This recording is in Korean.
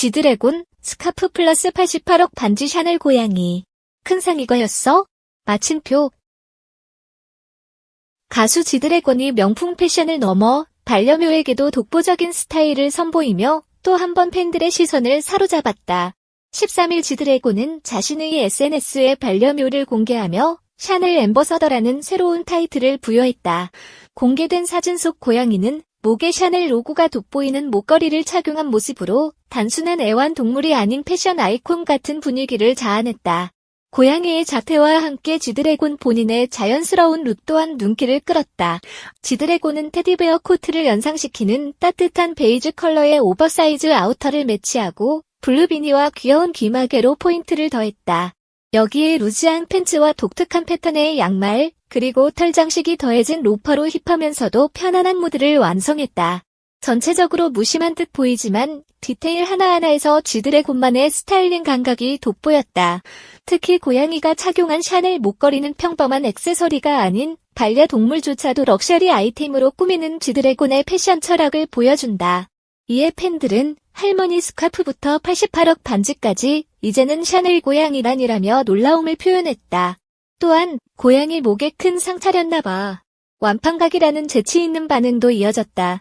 지드래곤, 스카프 플러스 88억 반지 샤넬 고양이. 큰 상 이거였어? 마침표. 가수 지드래곤이 명품 패션을 넘어 반려묘에게도 독보적인 스타일을 선보이며 또 한 번 팬들의 시선을 사로잡았다. 13일 지드래곤은 자신의 SNS에 반려묘를 공개하며 샤넬 엠버서더라는 새로운 타이틀을 부여했다. 공개된 사진 속 고양이는 목에 샤넬 로고가 돋보이는 목걸이를 착용한 모습으로 단순한 애완동물이 아닌 패션 아이콘 같은 분위기를 자아냈다. 고양이의 자태와 함께 지드래곤 본인의 자연스러운 룩 또한 눈길을 끌었다. 지드래곤은 테디베어 코트를 연상시키는 따뜻한 베이지 컬러의 오버사이즈 아우터를 매치하고 블루비니와 귀여운 귀마개로 포인트를 더했다. 여기에 루즈한 팬츠와 독특한 패턴의 양말, 그리고 털 장식이 더해진 로퍼로 힙하면서도 편안한 무드를 완성했다. 전체적으로 무심한 듯 보이지만 디테일 하나하나에서 지드래곤만의 스타일링 감각이 돋보였다. 특히 고양이가 착용한 샤넬 목걸이는 평범한 액세서리가 아닌 반려 동물조차도 럭셔리 아이템으로 꾸미는 지드래곤의 패션 철학을 보여준다. 이에 팬들은 할머니 스카프부터 88억 반지까지 이제는 샤넬 고양이란이라며 놀라움을 표현했다. 또한 고양이 목에 큰상 차렸나 봐. 완판각이라는 재치 있는 반응도 이어졌다.